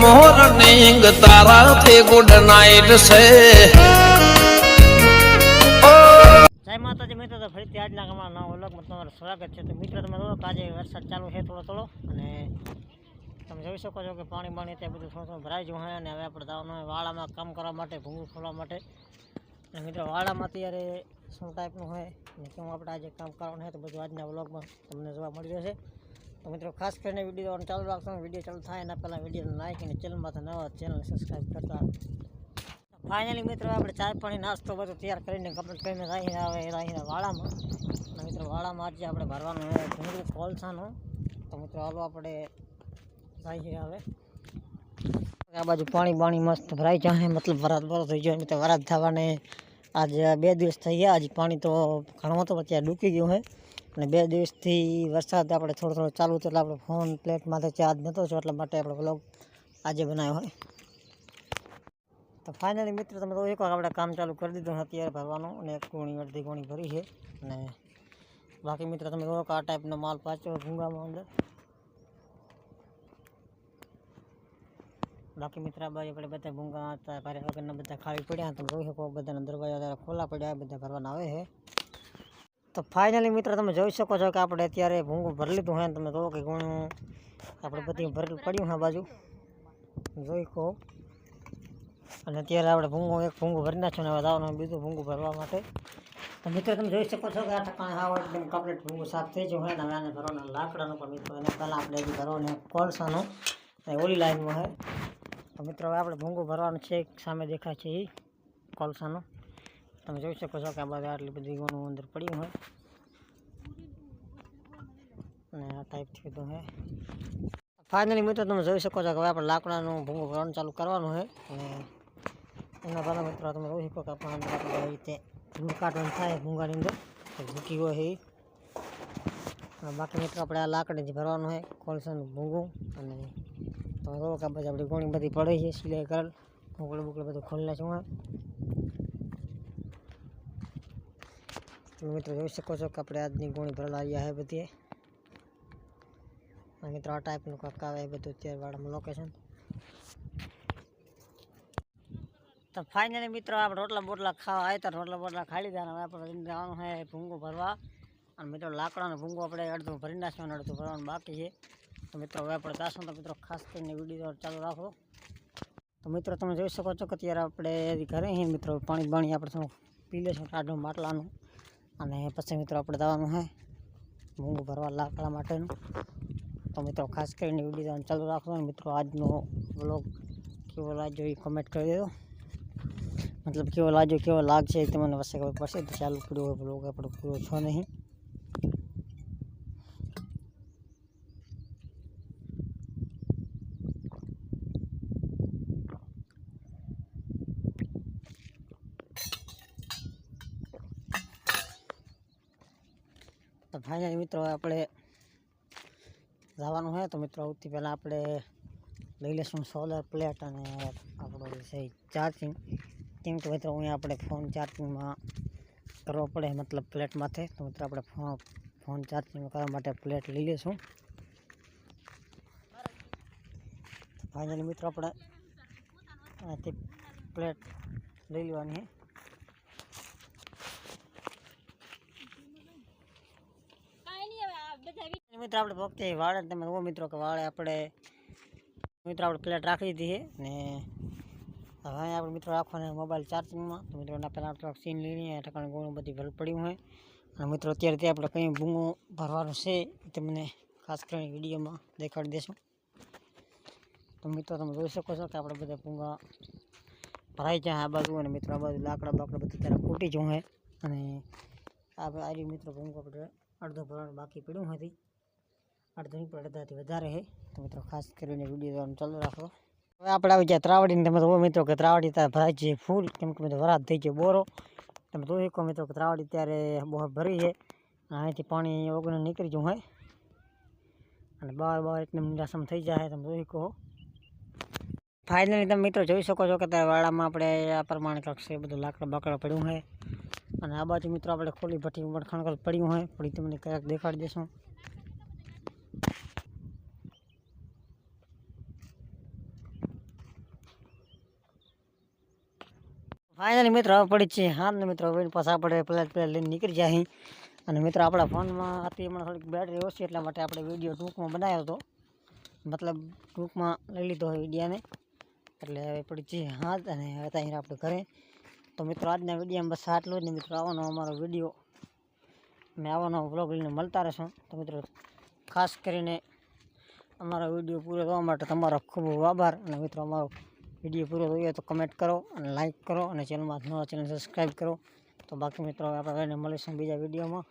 Morning તારાથી good night છે. જય માતાજી, મિત્રો, તો ફરીથી આજના અમારા નવા વ્લોગમાં તમારું સ્વાગત છે. તો મિત્રો, તમે જોડો આજે વરસાદ ચાલુ છે થોડો થોડો, અને તમે જોઈ શકો છો કે પાણી પાણી ત્યાં બધું થોડું થોડું ભરાઈ ગયું હોય અને હવે આપણે દાવાનું વાળામાં કામ કરવા માટે ભૂંગું ખોલવા માટે. અને મિત્રો વાળામાં અત્યારે શું ટાઈપનું હોય અને કેવું આપણે આજે કામ કરવાનું હોય તો બધું આજના વ્લોગમાં તમને જોવા મળી જશે. તો મિત્રો, ખાસ કરીને વીડિયો ચાલુ રાખશો વીડિયો ચાલુ થાય એના પહેલાં વીડિયો લાઈક અને ચેનલમાં તો નવા ચેનલ સબસ્ક્રાઈબ કરતા ફાઇનલી મિત્રો, આપણે ચાય પાણી નાસ્તો બધો તૈયાર કરીને કમ્પ્લીટ કરીને રાખીને આવે રાખીને વાડામાં. અને મિત્રો, વાડામાં આજે આપણે ભરવાનું ભૂંગળું કોલસાનું. તો મિત્રો, હાલો આપણે રાખીને આવે. આ બાજુ પાણી બાણી મસ્ત ભરાઈ જાય મતલબ વરાત બરો થઈ ગયો મિત્રો વરાત થવાને આજે બે દિવસ થઈ ગયા આજે પાણી તો ઘણું તો અત્યારે ડૂકી ગયું હોય અને બે દિવસથી વરસાદ આપણે થોડો થોડો ચાલુ હતો એટલે આપણે ફોન પ્લેટમાંથી ચાર્જ નહોતો છો એટલા માટે આપણે બ્લોગ આજે બનાવ્યો હોય. તો ફાઇનલી મિત્રો, તમે તો એકવાર આપણે કામ ચાલુ કરી દીધું છે અત્યારે ભરવાનું અને એક ગોણી, અડધી ગોણી ભરી છે. અને બાકી મિત્રો, તમે જોવો કે આ ટાઈપનો માલ પાછો ભૂંગામાં અંદર. બાકી મિત્ર, આ બાજુ આપણે બધા ભૂંગા હતા, ભારે વગરના બધા ખાલી પડ્યા, તમે જોઈ શકો, બધાના દરવાજા અત્યારે ખોલા પડ્યા, બધા ભરવાના આવે છે. તો ફાઇનલી મિત્રો, તમે જોઈ શકો છો કે આપણે અત્યારે ભૂંગું ભરી લીધું હોય તમે જોવો કે ઘણું આપણે બધી ભરેલું પડ્યું હા બાજુ. જોઈ કહો અને અત્યારે આપણે ભૂંગું એક ભૂંગું ભરી નાખ્યું ને હવે જવાનું બીજું ભૂંગું ભરવા માટે. તો મિત્રો, તમે જોઈ શકો છો કે આ ઠકાણે હાવ એકદમ કમ્પ્લીટ ભૂંગું સાફ થઈ ગયું હોય ને હવે આને ભરવાના લાકડાનું પણ મિત્રો, એને પહેલાં આપણે હજી ભરવાનું કોલસાનું. અને ઓલી લાઈનમાં હોય તો મિત્રો, હવે આપણે ભૂંગું ભરવાનું છે સામે દેખાય છે એ કોલસાનું. તમે જોઈ શકો છો કે આ બધા આટલી બધી ગોનું અંદર પડ્યું હોય. અને આ ટાઈપથી બધું હે. ફાઇનલી મિત્રો તમે જોઈ શકો છો કે હવે આપણે લાકડાનું ભૂંગું ભરવાનું ચાલુ કરવાનું છે. અને એના પહેલાં મિત્રો તમે જોઈ શકો કે આપણે અંદર આપણે આવી રીતે ભૂંગ કાઢવાનું થાય ભૂંગાની અંદર. તો ભૂકી હોય એ. અને બાકી મિત્રો આપણે આ લાકડીથી ભરવાનું હોય કોલસાનું ભૂંગું અને તમે કહો કે પછી આપણી ઘણી બધી પડે છે, સિલાઈ કરેલ. ભૂંગળું બુકડું બધું ખોલી નાખ્યું તમે મિત્રો જોઈ શકો છો કે આપણે આજની ગોણી ભરેલા આવ્યા છે બધી. મિત્રો આ ટાઈપનું કાંક આવે બધું અત્યારે વાળામાં લોકેશન તો ફાઇનલી મિત્રો આપણે રોટલા બોટલા ખાવા આવ્યા હતા, રોટલા બોટલા ખાઈ લીધા હવે આપણે જવાનું છે ભૂંગો ભરવા. અને મિત્રો લાકડાનું ભૂંગો આપણે અડધું ભરી નાખવાનું અડધું ભરવાનું બાકી છે. તો મિત્રો હવે આપણે જાશું તો મિત્રો ખાસ કરીને વીડિયો ચાલુ રાખો. તો મિત્રો તમે જોઈ શકો છો કે અત્યારે આપણે ઘરે મિત્રો પાણી બાણી આપણે પી લેશું ટાઢું માટલાનું. અને પછી મિત્રો આપણે જવાનું છે ભૂંગું ભરવા લાકડા માટેનું. તો મિત્રો ખાસ કરીને વીડિયો ચાલુ રાખો અને મિત્રો આજનો બ્લોગ કેવો લાગ્યો એ કમેન્ટ કરી દેજો. મતલબ કેવો લાગ્યો, કેવો લાગશે એ તમને વસે ખબર પડશે ચાલુ પડ્યો હોય બ્લોગ આપણો પૂરો છો નહીં. તો ફાઇનલી મિત્રો આપણે જવાનું હોય તો મિત્રો સૌથી પહેલાં આપણે લઈ લઈશું સોલર પ્લેટ અને આપણું છે ચાર્જિંગ કેમ કે મિત્રો અહીંયા આપણે ફોન ચાર્જિંગમાં કરવો પડે મતલબ પ્લેટ માથે. તો મિત્રો આપણે ફોન ફોન ચાર્જિંગ કરવા માટે પ્લેટ લઈ લઈશું. ફાઇનલી મિત્રો આપણે અહીંયાથી પ્લેટ લઈ લેવાની છે. મિત્રો આપણે ભક્તિ વાળે તમે જુઓ મિત્રો કે વાળે આપણે, મિત્રો આપણે પ્લેટ રાખી દીધી છે ને હવે આપણે મિત્રો રાખવાના મોબાઈલ ચાર્જિંગમાં તો મિત્રો પહેલાં થોડાક સીન લઈ લઈએ, ઠકાણે ઘણું બધી ભલ પડ્યું હોય. અને મિત્રો અત્યારે ત્યાં આપણે કંઈ ભૂંગો ભરવાનું છે તમને ખાસ કરીને વિડીયોમાં દેખાડી દેશું. તો મિત્રો તમે જોઈ શકો છો કે આપણે બધા ભૂંગા ભરાઈ જાય આ બાજુ અને મિત્રો આ બાજુ લાકડા બાકડા બધું ત્યારે ફૂટી જવું હોય. અને આ આ મિત્રો ભૂંગો આપણે અડધો ભરવાનું બાકી પડ્યું હતી નહીં અડધાથી વધારે છે તો મિત્રો, ખાસ કરીને વીડિયો ચાલુ રાખો. હવે આપણે આવી જાય ત્રાવડીને. તમે તો મિત્રો કે ત્રાવડી ત્યારે ભરાય છે ફૂલ, કેમ કે મિત્રો વરાત થઈ ગયો બોરો. તમે જોઈ શકો મિત્રો કે ત્રાવડી ત્યારે બહુ ભરી છે અહીંથી પાણી ઓગણ નીકળી જવું હોય અને બાર બાર એકદમ નિરાશમ થઈ જાય તમે જોઈ શકો ફાઇનલી તમે મિત્રો જોઈ શકો છો કે ત્યારે વાડામાં આપણે આ પ્રમાણે કંઈક છે બધું લાકડા બાકડા પડ્યું હોય અને આ બાજુ મિત્રો આપણે ખોલી ભઠ્ઠી ખણકલ પડ્યું હોય પણ તમને ક્યાંક દેખાડી દેશું. ફાઇનલી મિત્રો, હવે પડી છે હા ને મિત્રો, હવે પાછા આપણે પ્લેટ પ્લેટ લઈને નીકળી જાય અને મિત્રો, આપણા ફોનમાં હતી હમણાં થોડીક બેટરી ઓછી એટલા માટે આપણે વીડિયો ટૂંકમાં બનાવ્યો હતો. મતલબ ટૂંકમાં લઈ લીધો હોય વિડીયાને. એટલે હવે પડી છે હા અને હવે ત્યાં આપણે ઘરે. તો મિત્રો, આજના વિડીયોમાં બસ આટલું જ ને મિત્રો, આવવાનો અમારો વીડિયો મેં આવવાનો બ્લોગ લઈને મળતા રહેશું. તો મિત્રો ખાસ કરીને અમારો વીડિયો પૂરો થવા માટે તમારો ખૂબ આભાર. અને મિત્રો, અમારો વીડિયો પૂરો થયો તો કમેન્ટ કરો અને લાઇક કરો અને ચેનલમાં નવા ચેનલ સબસ્ક્રાઈબ કરો. તો બાકી મિત્રો આપણે મળીશું બીજા વિડીયોમાં.